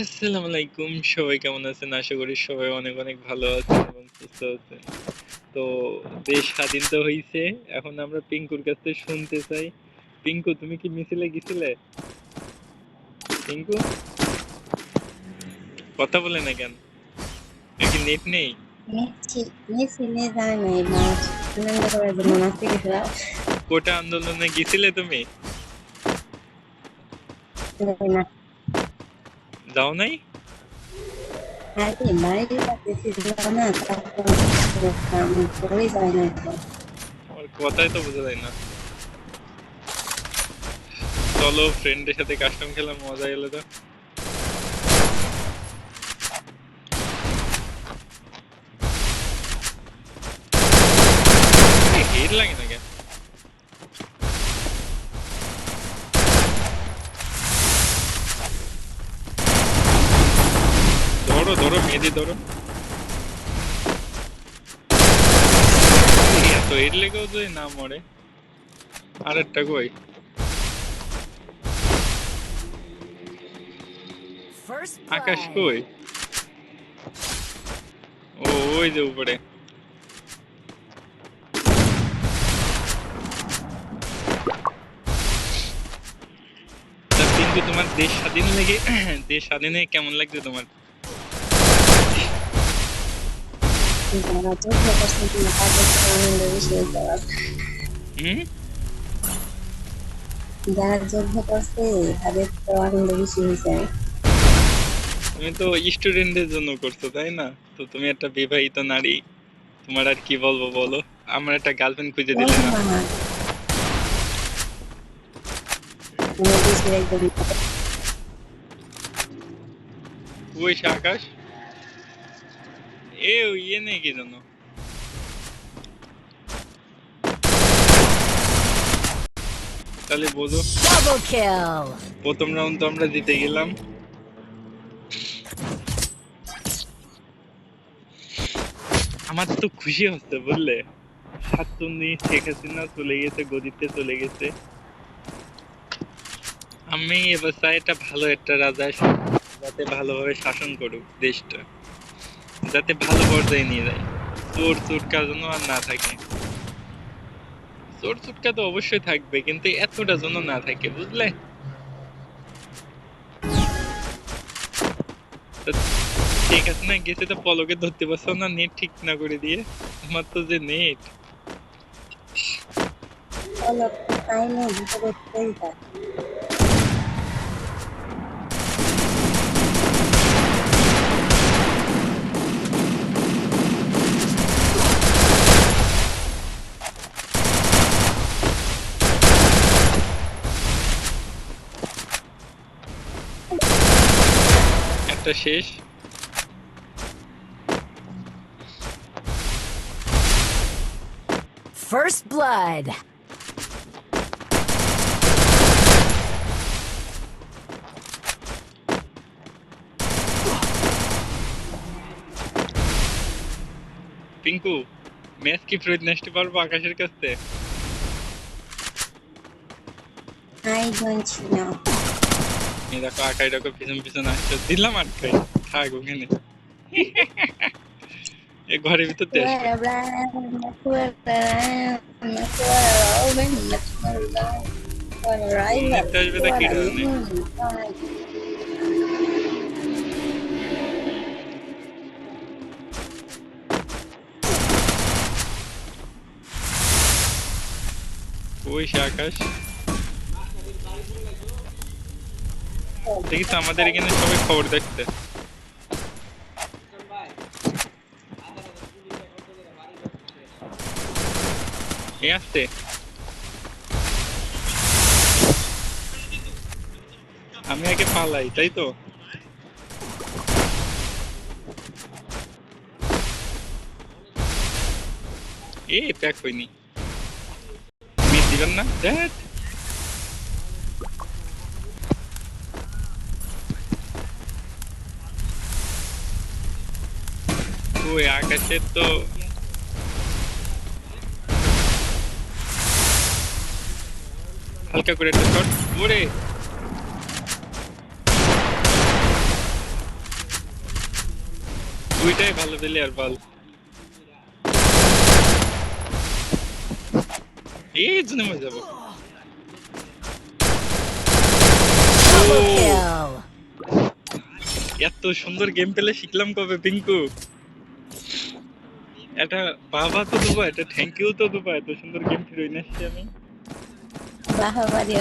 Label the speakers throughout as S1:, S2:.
S1: আসসালামু আলাইকুম সবাই কেমন আছেন? আশা করি সবাই অনেক অনেক ভালো আছেন এবং সুস্থ আছেন। তো দেশ স্বাধীন তো হয়েছে এখন আমরা পিঙ্কুর কাছ থেকে শুনতে চাই। পিঙ্কু তুমি কি মিছিলে গেছিলে? পিঙ্কু? কথা বলে না কেন? কি নেট নেই? কোটা আন্দোলনে গেছিলে তুমি?
S2: না
S1: যাও নাই কথাই তো বোঝা যায় না চলো ফ্রেন্ডের সাথে কাস্টম খেলার মজা এলো তো হেড লাগে না কেন ধরো ধরো মেয়েদের ধরো। এত হেড লেগেও না মরে। আরেকটা কই? আকাশ কই? ও ওই যে উপরে। কিন্তু তোমার দেশ স্বাধীন লেগে দেশ স্বাধীনে কেমন লাগছে তোমার?
S2: যারা চোখ করছে কিনা তাদের তো আনন্দ বেশি হইতে পারে।
S1: হুম
S2: যারা যুদ্ধ করছে তাদের তো আনন্দ বেশি হয়েছে
S1: তুমি তো স্টুডেন্টদের জন্য করছ তাই না? তো তুমি একটা বিবাহিত নারী তোমার আর কি বলব বলো? আমার একটা গার্লফ্রেন্ড খুঁজে দিলে না। ওই আকাশ? ওই ইয়ে নেই কি জন্য তাহলে. প্রথম রাউন্ড তো আমরা জিতে গেলাম। আমার তো খুশি হচ্ছে বুঝলে? সাতচন্দি শেখ হাসিনা চলে গেছে গদিতে চলে গেছে। আমি এবার চাই একটা ভালো একটা রাজা যাতে ভালোভাবে শাসন করুক দেশটা। যাতে ভালো পর্যায়ে নিয়ে যায়। চোর চুটকা যেন আর না থাকে। চোর চুটকা তো অবশ্যই থাকবে, কিন্তু এতটা যেন না থাকে, বুঝলে? ঠিক আছে না, গেছে তো পলকে ধরতে পারছ না, নেট ঠিক না করে দিয়ে? তোমার তো যে নেট।
S2: অলক টাইমে দুটো করতেই থাকে
S1: একটা শেষ
S3: First blood.
S1: পিঙ্কু ম্যাচ কি ফেরত নেসতে পারব আকাশের কাছে
S2: আই ডোন্ট নো
S1: এই দেখো আকাই দেখো পিছন পিছন আসছে দিলাম আটকাই থাক ওখানে এ ঘরের ভিতর কি ওই সে আকাশ? দেখিস আমাদের এখানে সবাই খবর দেখতে। এ আমি আগে পালাই, তাই তো? এ প্যাক হয়নি। মিট দিবেন না? দেখ। ওই আকাশের তো হালকা করে একটা শট ওরে দুইটাই ভালো প্লেয়ার বল এই জন্য মরে যাব
S3: Double
S1: Oh.
S3: kill.
S1: এত সুন্দর গেম পেলে শিখলাম কবে পিঙ্কু এটা বাবা তো দেবো এটা থ্যাংক ইউ তো দেবো এত সুন্দর গেম ফিরে নিয়ে আমি।
S2: মানে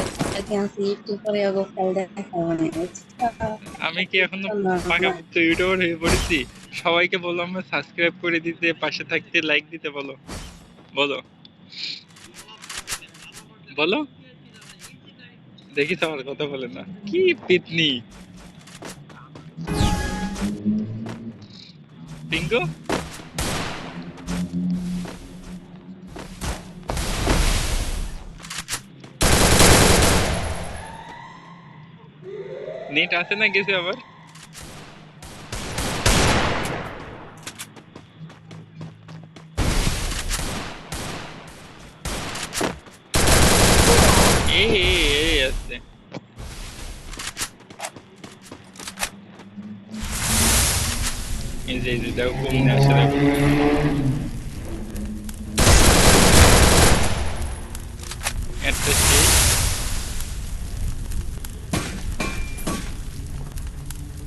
S1: আমি কি এখনও পাকা তো ইউটিউবার হয়ে পড়েছি? সবাইকে বলো আমরা সাবস্ক্রাইব করে দিতে পাশে থাকতে লাইক দিতে বলো। বলো। বলো। দেখি তো আমার কথা বলে না। কি পিতনি? পিঙ্কু নেট আছে না গেছে আবার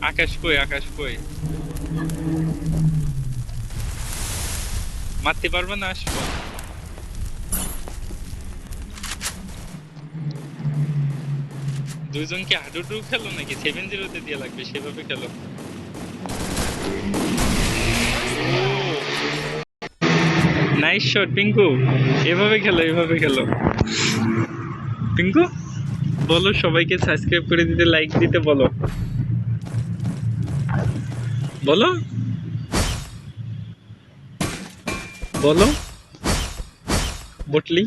S1: আকাশ কই আকাশ কই? মারতে পারবে না আসব? দুইজন কি হাডুডু খেলো নাকি? সেভেন জিরোতে দিয়ে লাগবে, সেভাবে খেলো। Nice shot Pinku. এভাবে খেলো এভাবে খেলো। পিঙ্কু, বলো সবাইকে সাবস্ক্রাইব করে দিতে লাইক দিতে বলো। বলো। বলো। বুটলি।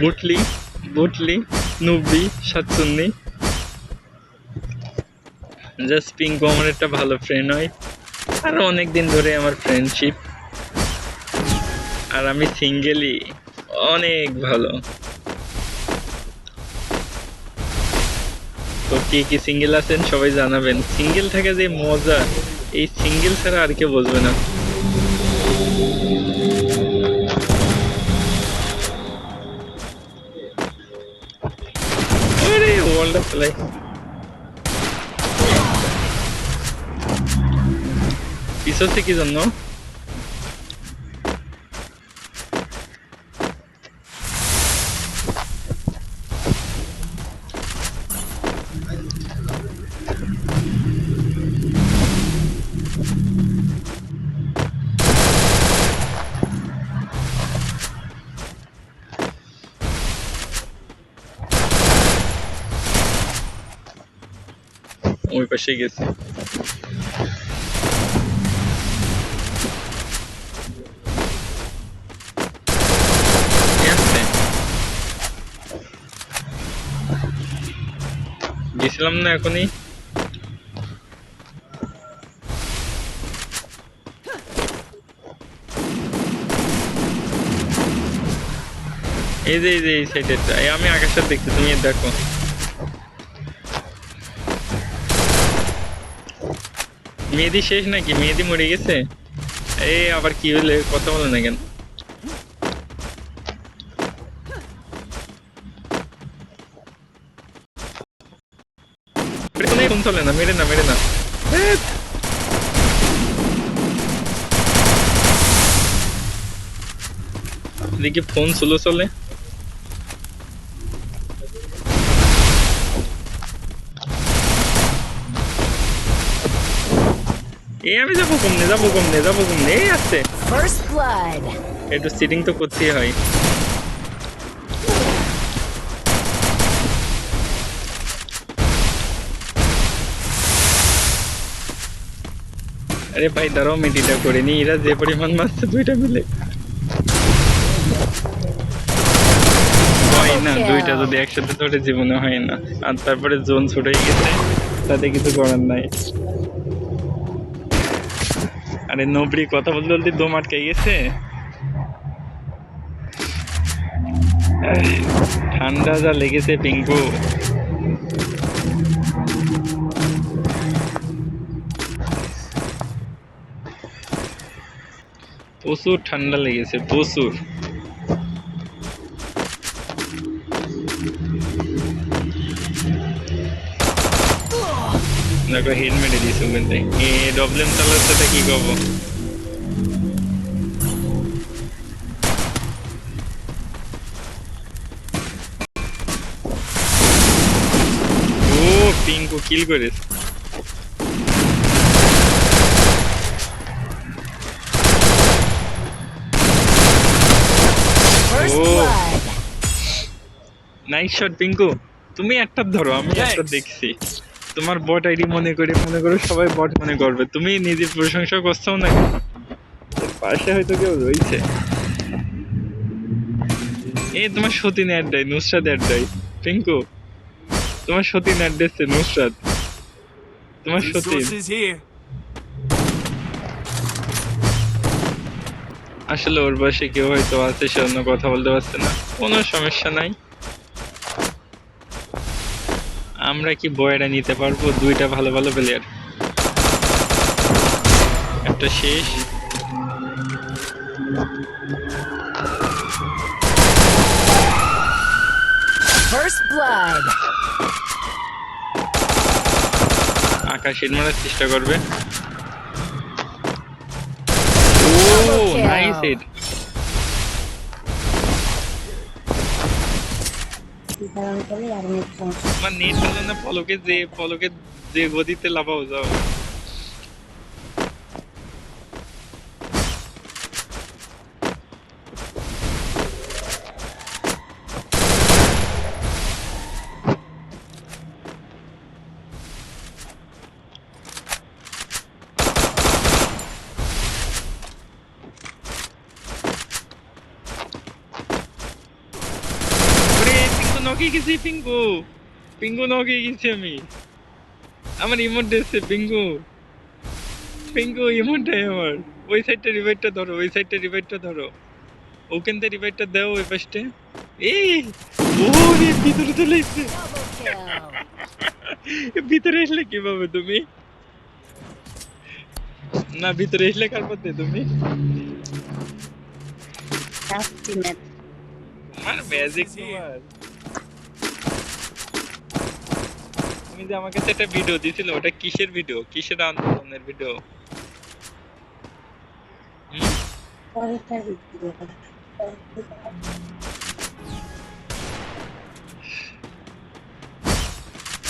S1: বুটলি। বুটলি। নব্বই সাতচন্নি। জাস্ট পিঙ্কু আমার একটা ভালো ফ্রেন্ড হয়। আর অনেক দিন ধরে আমার ফ্রেন্ডশিপ আর আমি সিঙ্গেলই অনেক ভালো। তো কে কি সিঙ্গেল আছেন সবাই জানাবেন। সিঙ্গেল থাকা যে মজা, এই সিঙ্গেল ছাড়া আর কেউ বুঝবে না। ফেলাই কি জন্য? ওই পাশে গেছে। গেছিলাম না এখনই। এই যে এই যে, এই সাইডেরটা আমি আকাশটা দেখছি তুমি দেখো। মেহেদি শেষ নাকি মেহেদি মরে গেছে এই আবার কি হইলে কথা বলে না কেন পেছনে ফোন চলে না মেরে না মেরে না ধ্যাৎ। এদিকে ফোন স্লো চলে এই আমি যাব কমনে যাব কমনে যাব কমনে এই আসছে একটু সিটিং তো করতেই হয়। আরে ভাই দাঁড়াও মেডিটা করে নি এরা যে পরিমাণ মারছে দুইটা মিলে। হয় না দুইটা যদি একসাথে ধরে জীবনে হয় না। আর তারপরে জোন ছুটে গেছে তাতে কিছু করার নাই। আরে নবরি, কথা বলতে বলতে দম আটকে গেছে। ঠান্ডা যা লেগেছে পিঙ্কু। প্রচুর ঠান্ডা লেগেছে, প্রচুর। দেখো হেড মেরে দিয়েছে ওখান থেকে এ ডবলেম চালাচ্ছে কি করব? ও পিঙ্কু কিল করেছে. নাইস শট পিঙ্কু তুমি একটা ধরো আমি একটা দেখছি। তোমার বট আইডি মনে করে মনে করে সবাই বট মনে করবে। তুমি নিজের প্রশংসা করছ না এর পাশে হয়তো কেউ রয়েছে। এই তোমার সতীন অ্যাড দেয় নুসরাত অ্যাড দেয়। পিঙ্কু তোমার সতীন অ্যাড দিচ্ছে নুসরাত। তোমার সতীন। আসলে ওর বয়সে কেউ হয়তো আছে সে অন্য কথা বলতে পারছে না। কোনো সমস্যা নাই। আমরা কি বয়টা নিতে পারব? দুইটা ভালো ভালো প্লেয়ার একটা শেষ।
S3: First blood.
S1: আকাশ মারার চেষ্টা করবে। ও নাইস হিট আমার নেট পলকে যে পলকে যে গদিতে লাফাও যাও ওরে পিঙ্কু গেছি পিঙ্কু পিঙ্কু নকে গেছি আমি আমার ইমোট দেখছে পিঙ্কু পিঙ্কু ইমোটটাই আমার ওই সাইডটা রিভাইটটা ধরো ওই সাইডটা রিভাইটটা ধরো ওখান থেকে রিভাইটটা দাও ওই পাশে এই ও রে ভিতরে চলে এসছে. ভিতরে আসলে কীভাবে তুমি না ভিতরে আসলে কার পথে তুমি আমার ম্যাজিক তোমার তুমি যে আমাকে একটা ভিডিও দিছিলে ওটা কিসের ভিডিও কিসের আন্দোলনের ভিডিও
S2: ভিডিও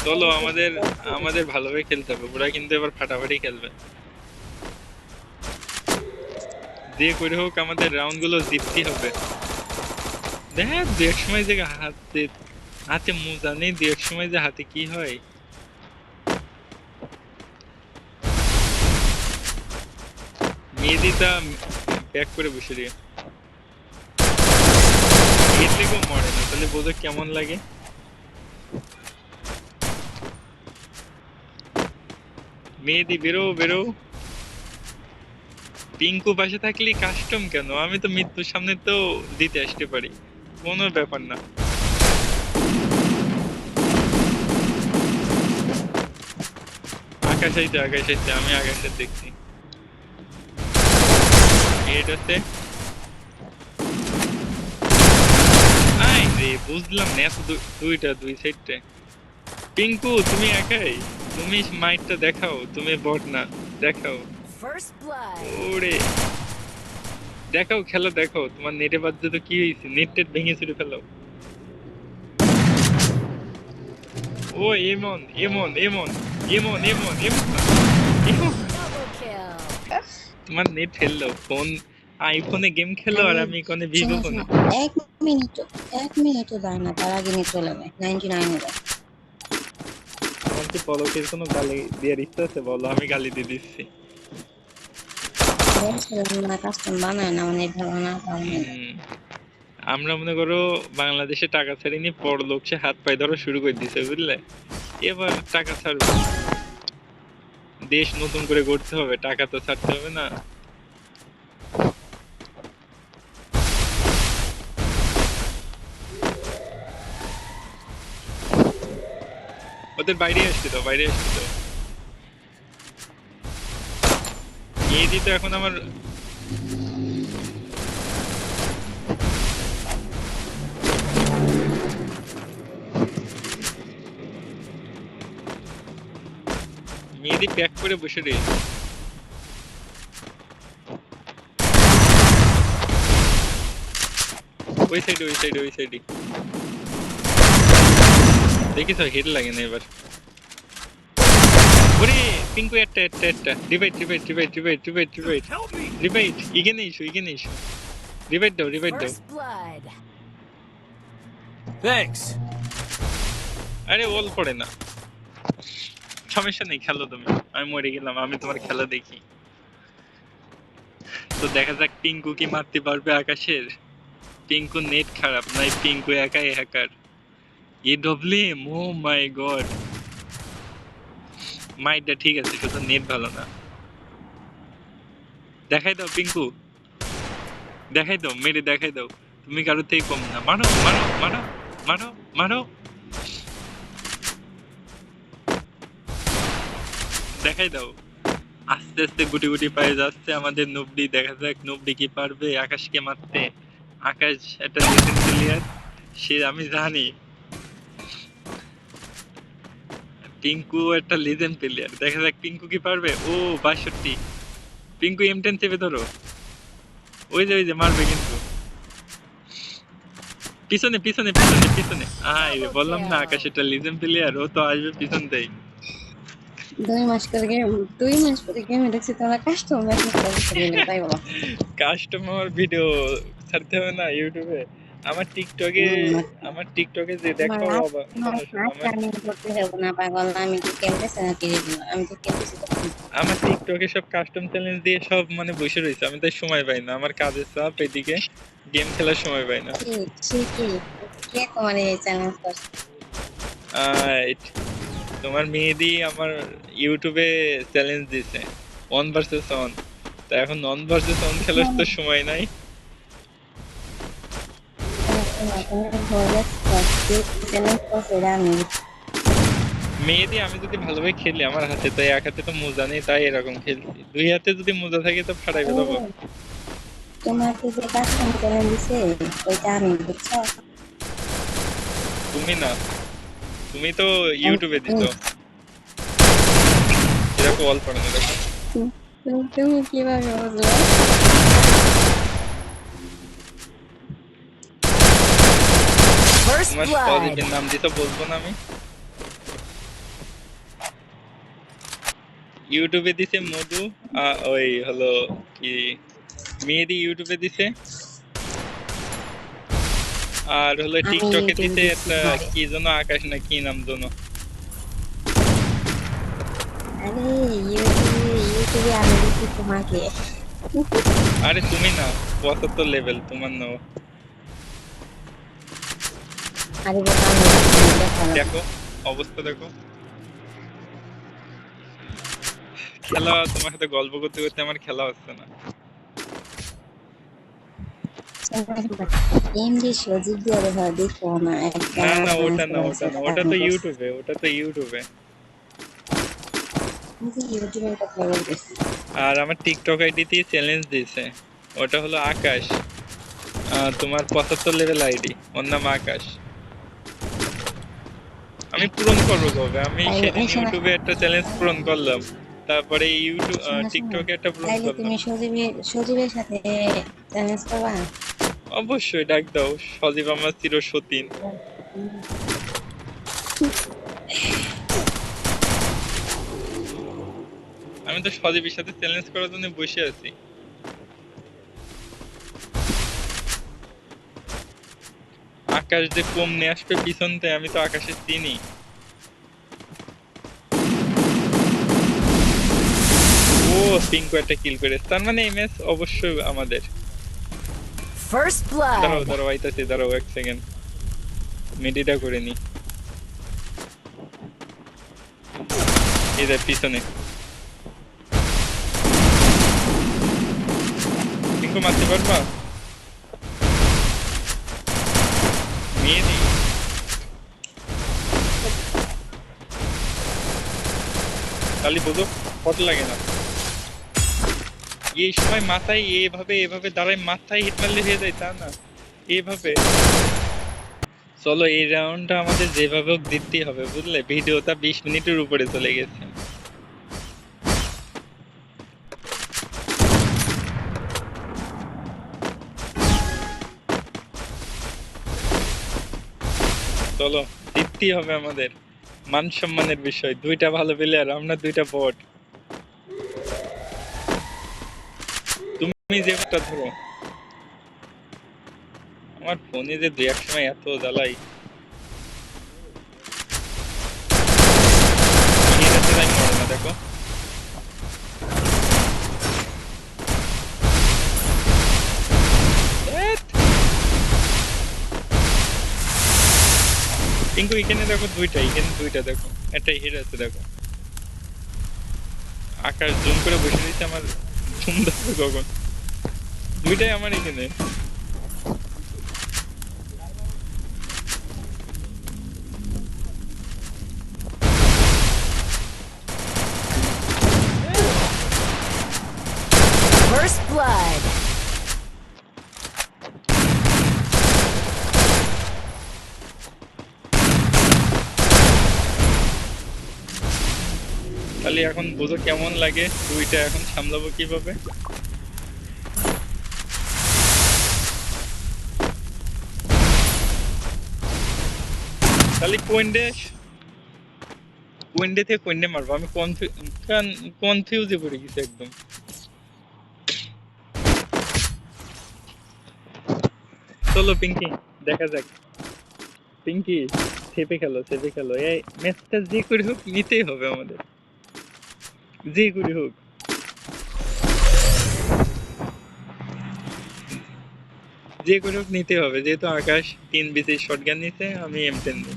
S1: চলো আমাদের আমাদের ভালোভাবে খেলতে হবে। ওরা কিন্তু এবার ফাটাফাটি খেলবে। যে করে হোক আমাদের রাউন্ডগুলো জিততে হবে। দেখ দু এক সময় যে হাতে হাতে মোজা নেই দু এক সময় যে হাতে কি হয়? মেয়েদিটা ব্যাক করে বসে দিয়ে। এর থেকেও কেমন লাগে? মেয়েদি বেরো বেরো পিঙ্কু পাশে থাকলে কাস্টম কেন? আমি তো মৃত্যুর সামনে তো দিতে আসতে পারি। কোনো ব্যাপার না। আকাশ আইতে আকাশ আইতে, আমি আকাশের দেখছি। রে বুঝলাম না এত দুইটা দুই সাইডটা পিঙ্কু তুমি একাই? তুমি মাইটটা দেখাও তুমি বট না দেখাও। ওরে। দেখাও খেলা দেখাও তোমার নেটে বাজছে তো কি হয়েছে নেট টেট ভেঙে চুরে ফেলো। ও এমন এমন এমন এমন এমন এমন। এমন. তোমার নেট ফেলল ফোন আইফোনে গেম খেলো আর আমি কোনে ভিভো ফোনে
S2: এক মিনিট এক মিনিটও যায় না তার আগে নিয়ে চলে যায় নাইনটি নাইনে যায়।
S1: আমার কি পলকের কোনো গালি দেওয়ার ইচ্ছা আছে? বলো আমি গালি দিয়ে দিচ্ছি। আমরা মনে করো বাংলাদেশে টাকা ছাড়িনি পর লোক সে হাত পায়ে ধরা শুরু করে দিছে বুঝলে? এবার টাকা ছাড়বে। দেশ নতুন করে করতে হবে, টাকা তো ছাড়তে হবে না। ওদের বাইরে আসছে তো বাইরে আসছে তো এই তো এখন আমার মেয়েদি প্যাক করে বসে রয়েছে ওই সাইডে ওই সাইডে ওই সাইডে দেখিস হেড লাগে না এবার। ওরে পিঙ্কু একটা একটা একটা। রিভাইট রিভাইট রিভাইট রিভাইট রিভাইট রিভাইট রিভাইট এখানে এসো এখানে এসো রিভাইট দাও রিভাইট দাও.
S4: Thanks.
S1: আরে ওল পড়ে না। সমস্যা নেই, খেলো তুমি। আমি মরে গেলাম, আমি তোমার খেলা দেখি। তো দেখা যাক পিঙ্কু কি মারতে পারবে আকাশের। পিঙ্কু নেট খারাপ, নাই পিঙ্কু একাই হ্যাকার ই ডব্লিউএম ও মাই গড মাইটা ঠিক আছে, শুধু নেট ভালো না। দেখাই দাও পিঙ্কু। দেখাই দাও, মেরে দেখাই দাও। তুমি কারোর থেকে কম না। মারো মারো মারো মারো মারো। দেখাই দাও। আস্তে আস্তে গুটি গুটি পায়ে যাচ্ছে আমাদের নুবডি। দেখা যাক নুবডি কি পারবে, আকাশকে মারতে। আকাশ একটা লেজেন্ড প্লেয়ার সে আমি জানি। পিঙ্কু একটা লেজেন্ড প্লেয়ার দেখা যাক পিঙ্কু কি পারবে। ও, বাষট্টি। পিঙ্কু এম টেন চেপে ধরো। ওই যে ওই যে, মারবে কিন্তু। পিছনে পিছনে পিছনে পিছনে। আয় বললাম না, আকাশ একটা লিজেন্ড প্লেয়ার ও তো আসবে পিছন থেকে
S2: দুই মাস করে গেম দুই মাস করে গেমে ঢুকছি তোমরা কাস্টম মেসেজ করে তাই বলো।
S1: কাস্টমার ভিডিও ছাড়তে হবে না ইউটিউবে আমার টিকটকে আমার টিকটকে যে দেখো
S2: আমার
S1: বাবা শোনো, শোনো, আমার
S2: রানিং করতে যাব না পাগল আমি কি খেলতেছি না আমি তো খেলতেছি
S1: আমার টিকটকে সব কাস্টম চ্যালেঞ্জ দিয়ে সব মানে বসে রয়েছে আমি তাই সময় পাই না। আমার কাজের চাপ এদিকে গেম খেলার সময় পাই না।
S2: কি সে কি? কে তোমার এই চ্যালেঞ্জ করছে?
S1: তোমার মেয়েদি আমার ইউটিউবে চ্যালেঞ্জ দিছে। ওয়ান ভার্সেস ওয়ান তা এখন নন ভার্সেস ওয়ান খেলার তো সময় নাই।
S2: আমি
S1: যদি ভালোভাবে খেলি আমার হাতে, তো এক হাতে তো মোজা নেই, তাই এরকম খেলছি। দুই হাতে যদি মোজা থাকে, তো ফাটাই ফেলাবো
S2: তোমাকে যে চ্যালেঞ্জ দিছে ওইটা আমি বুঝছ
S1: তুমি না। তুমি তো ইউটিউবে দিছো এরকম অল পড়ানো দেখো।
S2: তুমি- কীভাবে বুঝলে?
S1: তোমার কলেজের নাম দিতে বলব না আমি। ইউটিউবে দিছে মধু ওই হলো কি মেয়েদি ইউটিউবে দিছে। আর হলো টিকটকে দিছি, একটা। কি যেন আকাশ না কি নাম যেন।
S2: আরে ইউটিউবে ইউটিউবে আমি তোমাকে।
S1: আরে তুমি না পঁচাত্তর লেভেল তোমার নাও।
S2: আরে
S1: দেখো অবস্থা দেখো। খেলা তোমার সাথে গল্প করতে করতে আমার খেলা হচ্ছে না।
S2: এমডি সজীব দিয়ে দেখা দেখো না একটা
S1: না না ওটা না ওটা না ওটা তো ইউটিউবে ওটা তো ইউটিউবে। আর আমার টিকটক আইডিতে চ্যালেঞ্জ দিয়েছে। ওটা হলো আকাশ। তোমার পঁচাত্তর লেভেল আইডি ওর নাম আকাশ। আমি পূরণ করব কবে? আমি সেদিন ইউটিউবে একটা চ্যালেঞ্জ পূরণ করলাম। তারপরে ইউটিউব। টিকটকে একটা পূরণ করলাম।
S2: তুমি সজীবের সজীবের সাথে চ্যালেঞ্জ করবা?
S1: অবশ্যই, ডাক দাও। সজীব আমার চির সতীন আমি তো সজীবের সাথে চ্যালেঞ্জ করার জন্য বসে আছি। আকাশ যে কম নিয়ে আসবে পিছন থেকে, আমি তো আকাশে চিনি। ও, পিঙ্কু একটা কিল করে তার মানে এমএস অবশ্যই আমাদের।
S3: First
S1: দাঁড়াও
S3: blood.
S1: দাঁড়াও আইতাছি দাঁড়াও এক সেকেন্ড মিডিটা করে নি এই দেখ পিছনে পিঙ্কু মারতে পারবা মেয়ে খালি বোঝো কত লাগে না এই সময় মাথায় এভাবে এভাবে দাঁড়ায় মাথায় হিট মারলে হয়ে যায়, তা না। এভাবে। চলো, এই রাউন্ডটা আমাদের যেভাবে হোক দিতেই হবে, বুঝলে? ভিডিওটা বিশ মিনিটের উপরে চলে গেছে। চলো জিততেই হবে আমাদের। মান সম্মানের বিষয়। দুইটা ভালো প্লেয়ার আমরা দুইটা বট তুমি যে একটা ধরো। আমার ফোনে যে দুই এক সময় এত জ্বালাই। দেখো। টিঙ্কু এখানে দেখো দুইটা, এখানে দুইটা দেখো। একটা হিট আছে, দেখো। আকাশ জুম করে বসে দিচ্ছে আমার। ঘুম ধরবে কখন? দুইটাই আমার এখানে
S3: First blood.
S1: তাহলে এখন বুঝো কেমন লাগে দুইটা এখন সামলাবো কীভাবে তাহলে কোয়েন্ডে কোয়েন্ডে থেকে কোয়েন্ডে মারবো। আমি কনফিউজে পড়ে গেছি একদম। চলো পিঙ্কি, দেখা যাক। পিঙ্কি চেপে খেলো চেপে খেলো। এই ম্যাচটা যে করে হোক, নিতেই হবে আমাদের। যে করে হোক। যে করে হোক নিতে হবে। যেহেতু আকাশ তিন বিসি শটগান নিতে আমি এম টেন নিই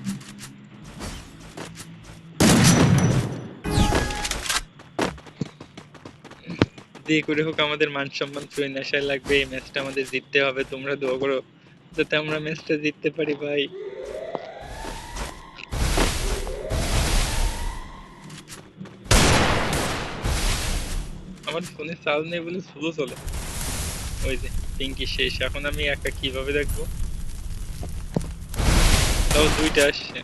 S1: যে করে হোক আমাদের মান সম্মান চুরি নেশায় লাগবে, এই ম্যাচটা আমাদের জিততে হবে, তোমরা দোয়া করো যাতে আমরা ম্যাচটা জিততে পারি ভাই। আমার ফোনে চার্জ নেই বলে স্লো চলে। ওই যে, পিঙ্কি শেষ। এখন আমি একা কীভাবে দেখব? তাও দুইটা আসছে।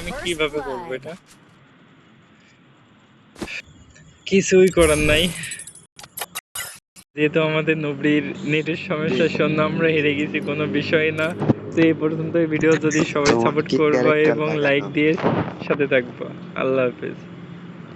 S1: আমি কীভাবে করব এটা? কিছুই করার নাই। যেহেতু আমাদের নবরীর নেটের সমস্যার জন্য আমরা হেরে গেছি কোনো বিষয় না। তো এই পর্যন্ত ভিডিও যদি সবাই সাপোর্ট করব এবং লাইক দিয়ে সাথে থাকব। আল্লাহ হাফেজ।